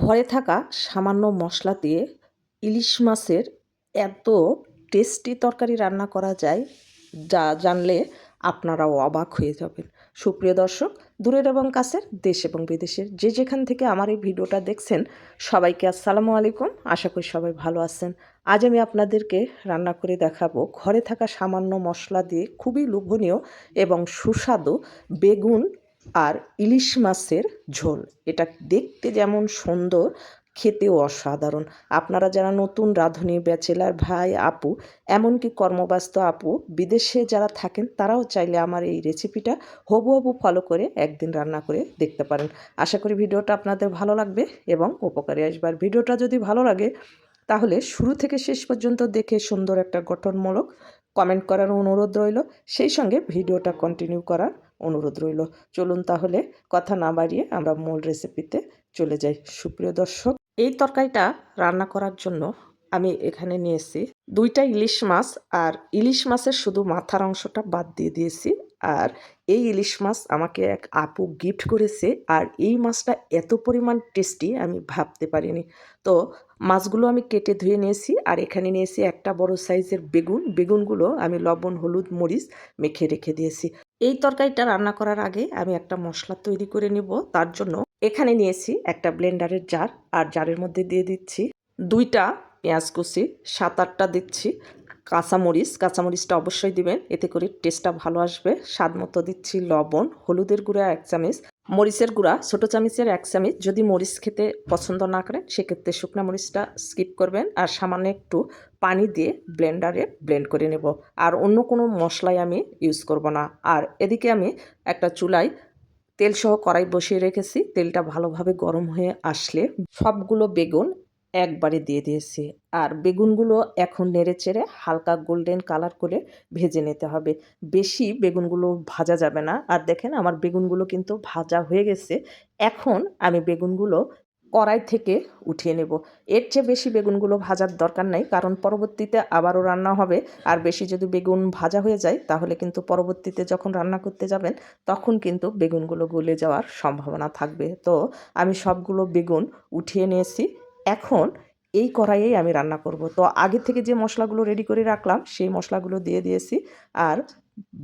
ঘরে থাকা সামান্য মশলা দিয়ে ইলিশ মাছের এত টেস্টি তরকারি রান্না করা যায়, যা জানলে আপনারাও অবাক হয়ে যাবেন। সুপ্রিয় দর্শক, দূরের এবং কাছের, দেশ এবং বিদেশের যে যেখান থেকে আমার এই ভিডিওটা দেখছেন, সবাইকে আসসালামু আলাইকুম। আশা করি সবাই ভালো আছেন। আজ আমি আপনাদেরকে রান্না করে দেখাবো ঘরে থাকা সামান্য মশলা দিয়ে খুবই লোভনীয় এবং সুস্বাদু বেগুন আর ইলিশ মাছের ঝোল। এটা দেখতে যেমন সুন্দর, খেতেও অসাধারণ। আপনারা যারা নতুন রাঁধুনি, ব্যাচেলার ভাই, আপু, এমনকি কর্মব্যস্ত আপু, বিদেশে যারা থাকেন, তারাও চাইলে আমার এই রেসিপিটা হবু হবু ফলো করে একদিন রান্না করে দেখতে পারেন। আশা করি ভিডিওটা আপনাদের ভালো লাগবে এবং উপকারে আসবে। আর ভিডিওটা যদি ভালো লাগে, তাহলে শুরু থেকে শেষ পর্যন্ত দেখে সুন্দর একটা গঠনমূলক কমেন্ট করার অনুরোধ রইল। সেই সঙ্গে ভিডিওটা কন্টিনিউ করার অনুরোধ রইল। চলুন তাহলে কথা না বাড়িয়ে আমরা মূল রেসিপিতে চলে যাই। সুপ্রিয় দর্শক, এই তরকারিটা রান্না করার জন্য আমি এখানে নিয়েছি দুইটা ইলিশ মাছ, আর ইলিশ মাছের শুধু মাথার অংশটা বাদ দিয়ে দিয়েছি। আর এই ইলিশ মাছ আমাকে এক আপু গিফট করেছে, আর এই মাছটা এত পরিমাণ টেস্টি আমি ভাবতে পারিনি। তো মাছগুলো আমি কেটে ধুয়ে নিয়েছি আর এখানে নিয়েছি একটা বড় সাইজের বেগুন। বেগুনগুলো আমি লবণ, হলুদ, মরিচ মেখে রেখে দিয়েছি। এই তরকারিটা রান্না করার আগে আমি একটা মশলা তৈরি করে নিব। তার জন্য এখানে নিয়েছি একটা ব্লেন্ডারের জার। আর জারের মধ্যে দিয়ে দিচ্ছি দুইটা পেঁয়াজ কুচি। সাত আটটা দিচ্ছি কাঁচামরিচ, কাঁচামরিচটা অবশ্যই দিবেন। এতে করে টেস্টটা ভালো আসবে। স্বাদ মতো দিচ্ছি লবণ, হলুদের গুঁড়া এক চামচ, মরিচের গুঁড়া, ছোটো চামচের এক চামচ। যদি মরিচ খেতে পছন্দ না করেন, সেক্ষেত্রে শুকনা মরিচটা স্কিপ করবেন আর সামান্য একটু পানি দিয়ে ব্লেন্ডারে ব্লেন্ড করে নেব। আর অন্য কোনো মশলাই আমি ইউজ করব না। আর এদিকে আমি একটা চুলায় তেল সহ কড়াই বসিয়ে রেখেছি। তেলটা ভালোভাবে গরম হয়ে আসলে সবগুলো বেগুন একবারে দিয়ে দিয়েছি। আর বেগুনগুলো এখন নেড়ে চেড়ে হালকা গোল্ডেন কালার করে ভেজে নিতে হবে। বেশি বেগুনগুলো ভাজা যাবে না। আর দেখেন আমার বেগুনগুলো কিন্তু ভাজা হয়ে গেছে। এখন আমি বেগুনগুলো কড়াই থেকে উঠিয়ে নেব। এর চেয়ে বেশি বেগুনগুলো ভাজার দরকার নেই। কারণ পরবর্তীতে আবারও রান্না হবে। আর বেশি যদি বেগুন ভাজা হয়ে যায়, তাহলে কিন্তু পরবর্তীতে যখন রান্না করতে যাবেন, তখন কিন্তু বেগুনগুলো গলে যাওয়ার সম্ভাবনা থাকবে। তো আমি সবগুলো বেগুন উঠিয়ে নিয়েছি। এখন এই কড়াইয়েই আমি রান্না করব। তো আগে থেকে যে মশলাগুলো রেডি করে রাখলাম, সেই মশলাগুলো দিয়ে দিয়েছি। আর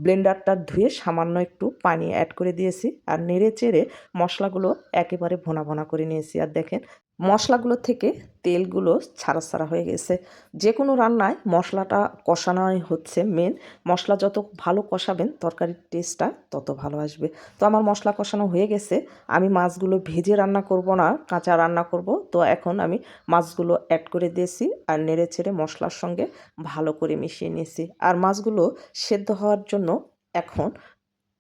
ব্লেন্ডারটা ধুয়ে সামান্য একটু পানি অ্যাড করে দিয়েছি। আর নেড়ে চেড়ে মশলাগুলো একেবারে ভোনা ভোনা করে নিয়েছি। আর দেখেন, মশলাগুলো থেকে তেলগুলো ছাড়া ছাড়া হয়ে গেছে। যে কোনো রান্নায় মশলাটা কষানোই হচ্ছে মেন মশলা যত ভালো কষাবেন, তরকারির টেস্টটা তত ভালো আসবে। তো আমার মশলা কষানো হয়ে গেছে। আমি মাছগুলো ভেজে রান্না করব না, কাঁচা রান্না করব। তো এখন আমি মাছগুলো অ্যাড করে দিয়েছি। আর নেড়ে ছেড়ে মশলার সঙ্গে ভালো করে মিশিয়ে নিয়েছি। আর মাছগুলো সেদ্ধ হওয়ার জন্য এখন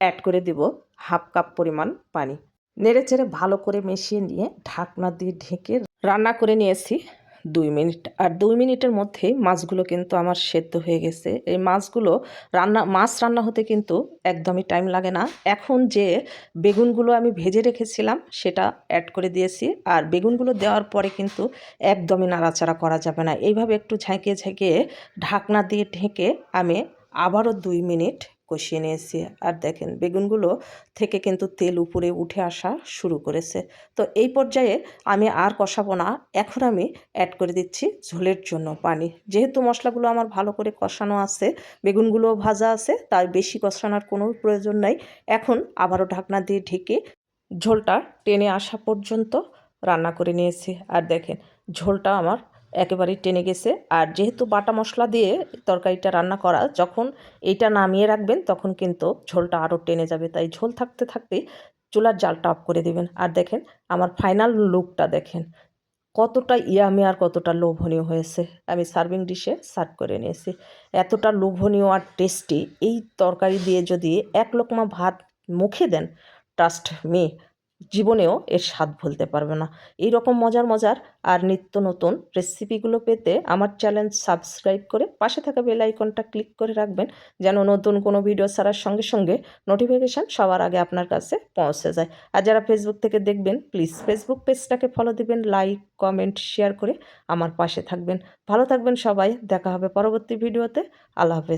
অ্যাড করে দিব হাফ কাপ পরিমাণ পানি। নেড়ে চেড়ে ভালো করে মিশিয়ে নিয়ে ঢাকনা দিয়ে ঢেকে রান্না করে নিয়েছি দুই মিনিট। আর দুই মিনিটের মধ্যেই মাছগুলো কিন্তু আমার সেদ্ধ হয়ে গেছে। এই মাছগুলো রান্না, মাছ রান্না হতে কিন্তু একদমই টাইম লাগে না। এখন যে বেগুনগুলো আমি ভেজে রেখেছিলাম সেটা অ্যাড করে দিয়েছি। আর বেগুনগুলো দেওয়ার পরে কিন্তু একদমই নাড়াচাড়া করা যাবে না। এইভাবে একটু ঝাঁকিয়ে ঝাঁকিয়ে ঢাকনা দিয়ে ঢেকে আমি আবারও দুই মিনিট কষিয়ে নিয়েছি। আর দেখেন, বেগুনগুলো থেকে কিন্তু তেল উপরে উঠে আসা শুরু করেছে। তো এই পর্যায়ে আমি আর কষাবো না। এখন আমি অ্যাড করে দিচ্ছি ঝোলের জন্য পানি। যেহেতু মশলাগুলো আমার ভালো করে কষানো আছে বেগুনগুলো ভাজা আছে, তাই বেশি কষানোর কোনো প্রয়োজন নাই। এখন আবারও ঢাকনা দিয়ে ঢেকে ঝোলটা টেনে আসা পর্যন্ত রান্না করে নিয়েছি। আর দেখেন, ঝোলটা আমার একেবারেই টেনে গেছে। আর যেহেতু বাটা মশলা দিয়ে তরকারিটা রান্না করা, যখন এইটা নামিয়ে রাখবেন, তখন কিন্তু ঝোলটা আরও টেনে যাবে। তাই ঝোল থাকতে থাকতেই চুলার জালটা অফ করে দেবেন। আর দেখেন, আমার ফাইনাল লুকটা দেখেন। কতটা ইয়ামি আর কতটা লোভনীয় হয়েছে। আমি সার্ভিং ডিশে সার্ভ করে নিয়েছি। এতটা লোভনীয় আর টেস্টি, এই তরকারি দিয়ে যদি এক লোকমা ভাত মুখে দেন, ট্রাস্ট মি জীবনেও এর স্বাদ ভুলতে পারবে না। এই রকম মজার মজার আর নিত্য নতুন রেসিপিগুলো পেতে আমার চ্যানেল সাবস্ক্রাইব করে পাশে থাকা বেল আইকনটা ক্লিক করে রাখবেন, যেন নতুন কোনো ভিডিও ছাড়ার সঙ্গে সঙ্গে নোটিফিকেশান সবার আগে আপনার কাছে পৌঁছে যায়। আর যারা ফেসবুক থেকে দেখবেন প্লিজ ফেসবুক পেজটাকে ফলো দিবেন লাইক কমেন্ট শেয়ার করে আমার পাশে থাকবেন। ভালো থাকবেন সবাই, দেখা হবে পরবর্তী ভিডিওতে আল্লাহ হাফেজ।